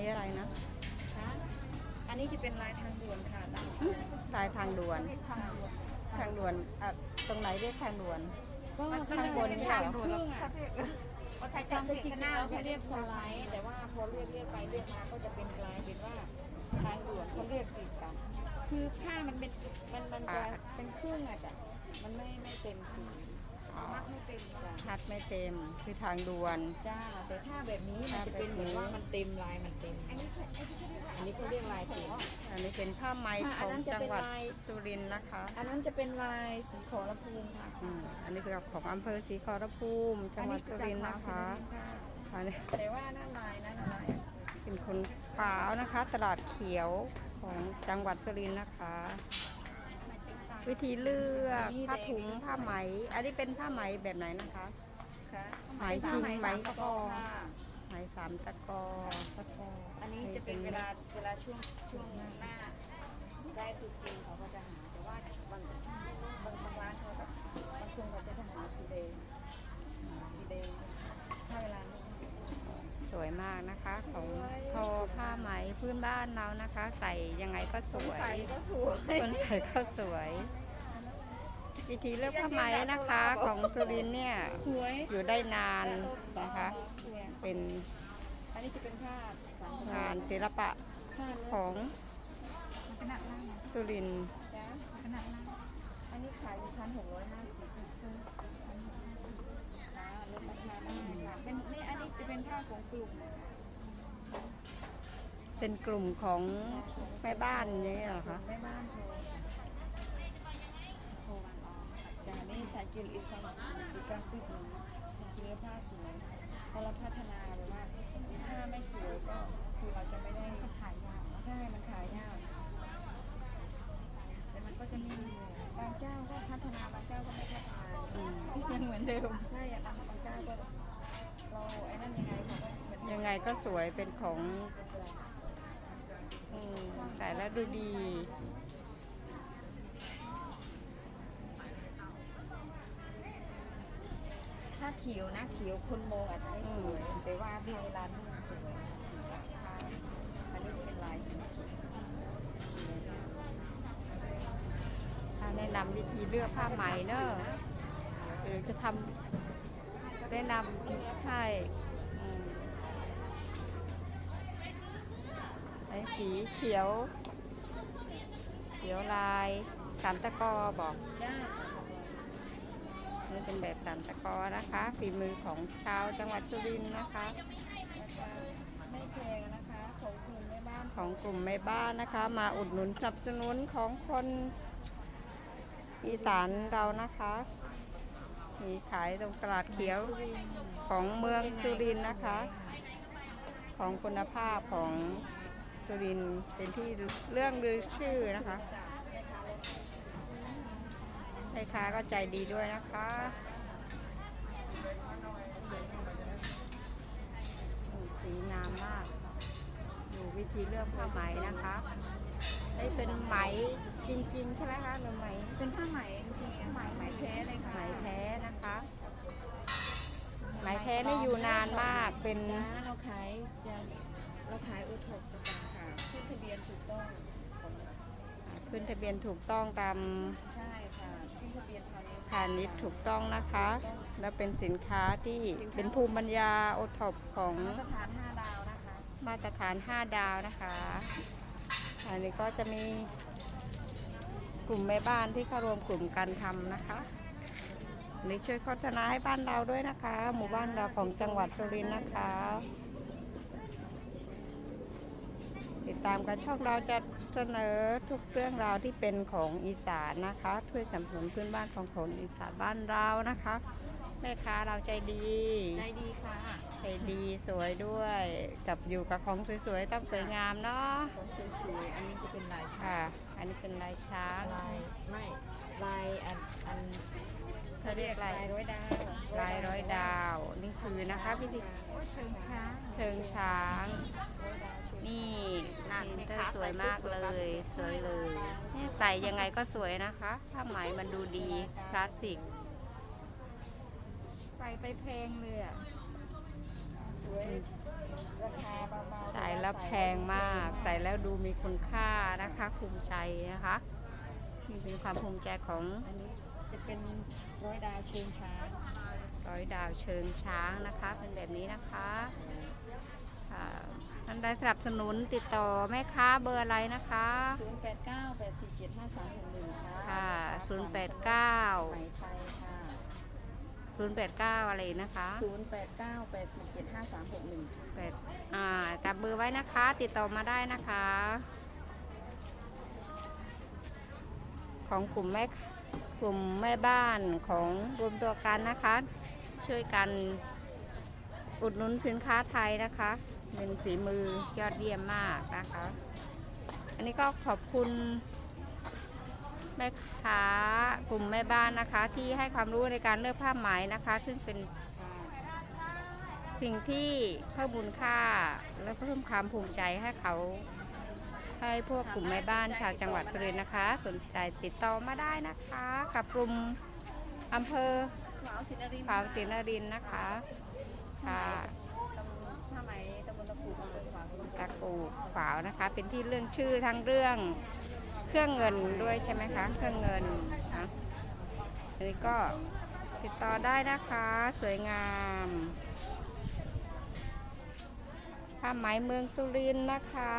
นี้อะไรนะคะอันนี้จะเป็นลายทางด่วนค่ะด้านหึลายทางด่วน ทางด่วนทางด่วนอะตรงไหนเรียกทางด่วน ก็ข้างบนนี่เหรอทางด่วนอะจำจริงๆแล้วเขาเรียกสไลด์ แต่ว่าพอเรียกเรียกไปเรียกมาก็จะเป็นกลายเป็นว่าทางด่วนเขาเรียกติดกัน คือผ้ามันเป็นมันมันจะเป็นครึ่งอะจ้ะมันไม่ไม่เต็มคือ อ๋อมัดไม่เต็มจ้ะฮัดไม่เต็มคือทางด่วน จ้า แต่ถ้าแบบนี้มันจะเป็นเหมือนว่ามันเต็มลายมันเต็ม อันนี้ใช่อันนี้ก็เรียกลายเต็ม อันนี้เป็นผ้าไหมค่ะของอันนั้นจะจังเป็นหวัดลาย สุรินทร์นะคะ อันนั้นจะเป็นลายสีขอระพูนค่ะอืมอันนี้คือของอำเภอศรีขอรภูมิจังหวัดสุรินทร์นะคะอันนี้แต่ว่าหน้าลายหน้าลายอะเป็นคนขาวนะคะ ตลาดเขียวของจังหวัดสุรินทร์นะคะ วิธีเลือกผ้าถุงผ้าไหม อันนี้เป็นผ้าไหมแบบไหนนะคะ ค่ะไหมจริงไหมตะกอค่ะไหมสามตะกอตะกออันนี้จะเป็นเวลาเวลาช่วงช่วงหน้าได้ตรุษจีนเขาก็จะหาแต่ว่าบางบางบางร้านเขาแบบบางคนเขาจะหาสีแดงสีแดงถ้าเวลานี้ ส วยมากนะคะของทอผ้าไหมพื้นบ้านเรานะคะ ใส่ยังไงก็สวย ใส่ก็สวย คนใส่ก็สวยวิธีเลือกผ้าไหมนะคะของสุรินทร์เนี่ยสวยอยู่ได้นานนะคะสวยเป็นอันนี้จะเป็นผ้าสามงานศิลปะผ้าเนื้ของขนาดล่างสุรินทร์จ้าขนาดล่างอันนี้ขายอยู่พันหกร้อยห้าสิบ ค่ะลดราคาได้ค่ะเป็นนี่อันนี้จะเป็นผ้าของกลุ่มนะคะเป็นกลุ่มของแม่บ้านอย่างนี้เหรอคะแม่บ้านโทรโทรวันออกจากนี้สายกินอีกสองอีกกลางตึกหนึ่งเนื้อผ้าสวยพอเราพัฒนาแบบว่าผ้าไม่สวยก็คือเราจะไม่ได้ขายยากใช่มันขายยากแต่มันก็จะมีบางเจ้าก็พัฒนาบางเจ้าก็ไม่พัฒนาอืมยังเหมือนเดิม งไงก็สวยเป็นของอืมใส่แล้วดูดี ถ้าเขียวนะเขียวคนมองอาจจะไม่สวย แต่ว่าที่เวลานุ่งสวยอันนี้จะเป็นลายสีเขียวถ้าแนะนำวิธีเลือกผ้าไหมเนอะหรือจะทำแนะนำให้อืมไอ้ สีเขียว เขียวลายสามตะกอบอกนี่เป็นแบบสามตะกอนะคะ ฝีมือของชาวจังหวัดสุรินทร์นะคะไม่แพงนะคะ ของคุณแม่บ้านของกลุ่มแม่บ้านนะคะ มาอุดหนุนสนับสนุนของคนอีสานเรานะคะ มีขายตรงตลาดเขียวของเมืองสุรินทร์นะคะ ของคุณภาพของ สุรินทร์เป็นที่เรื่องลือชื่อนะคะแม่ค้าก็ใจดีด้วยนะคะโอ้สีงามมากดูวิธีเลือกผ้าไหมนะคะได้เป็นไหมจริงๆ ใช่ไหมคะหรือไหมเป็นผ้าไหมจริงๆไหมไหมแท้เลยค่ะไหมแท้นะคะ ไหมแท้นี่อยู่นานมากเป็นจ้าเราขายจะเราขายอุทกประกันค่ะ ขึ้นทะเบียนถูกต้องของขึ้นทะเบียนถูกต้องตามใช่ค่ะขึ้นทะเบียนพาณิชย์พาณิชย์ถูกต้องนะคะ และเป็นสินค้าที่เป็นภูมิปัญญาโอท็อปของมาตรฐาน5ดาวนะคะ มาตรฐาน 5 ดาวนะคะอันนี้ก็จะมีกลุ่มแม่บ้านที่เข้ารวมกลุ่มกันทำนะคะหรือช่วยโฆษณาให้บ้านเราด้วยนะคะ หมู่บ้านเราของจังหวัดสุรินทร์นะคะ ติดตามกันช่องเราจะเสนอทุกเรื่องราวที่เป็นของอีสานนะคะช่วยสนับสนุนพื้นบ้านของคนอีสานบ้านเรานะคะ แม่ค้าเราใจดีใจดีค่ะใจดีสวยด้วยกับอยู่กับของสวยๆต้องสวยงามเนาะของสวยๆอันนี้จะเป็นลายช้างค่ะอันนี้เป็นลายช้างลายไม่ลายอันอันเขาเรียกลายลายร้อยดาวลายร้อยดาวนี่คือนะคะพิธีเชิงช้างเชิงช้าง ร้อยดาวเชิงนี่นี่เธอสวยมากเลย สวยเลยเนี่ยใส่ยังไงก็สวยนะคะผ้าไหมมันดูดีคลาสสิก ใส่ไปแพงเลยอะสวยๆราคาเบาๆใส่แล้วแพงมาก ใส่แล้วดูมีคุณค่านะคะภูมิใจนะคะนี่เป็นความภูมิใจของอันนี้จะเป็นร้อยดาวเชิงช้างร้อยดาวเชิงช้างนะคะ เป็นแบบนี้นะคะค่ะ ท่านใดสนับสนุนติดต่อแม่ค้าเบอร์อะไรนะคะ 0 8 9 8 4 7 5 3 6 1ค่ะค่ะไหม089ไทยค่ะ 089 อะไรนะคะ0 8 9 8 4 7 5 3 6 1ค่ะ แปดอ่าจับเบอร์ไว้นะคะ ติดต่อมาได้นะคะ ของกลุ่มแม่กลุ่มแม่บ้านของรวมตัวกันนะคะ ช่วยกันอุดหนุนสินค้าไทยนะคะ เป็นฝีมือยอดเยี่ยมมากนะคะ อันนี้ก็ขอบคุณแม่ค้ากลุ่มแม่บ้านนะคะ ที่ให้ความรู้ในการเลือกผ้าไหมนะคะ ซึ่งเป็นสิ่งที่เพิ่มมูลค่าและเพิ่มความภูมิใจให้เขาให้พวกกลุ่มแม่บ้านชาวจังหวัดสุรินทร์นะคะ สนใจติดต่อมาได้นะคะ กับกลุ่มอำเภอขวาวศิลรินทร์ขาวศรีนรินทร์นะคะค่ะ นะคะ เป็นที่เรื่องชื่อทั้งเรื่องเครื่องเงินด้วยใช่ไหมคะเครื่องเงินนะอันนี้ก็ติดต่อได้นะคะสวยงามผ้าไหมเมืองสุรินทร์นะคะ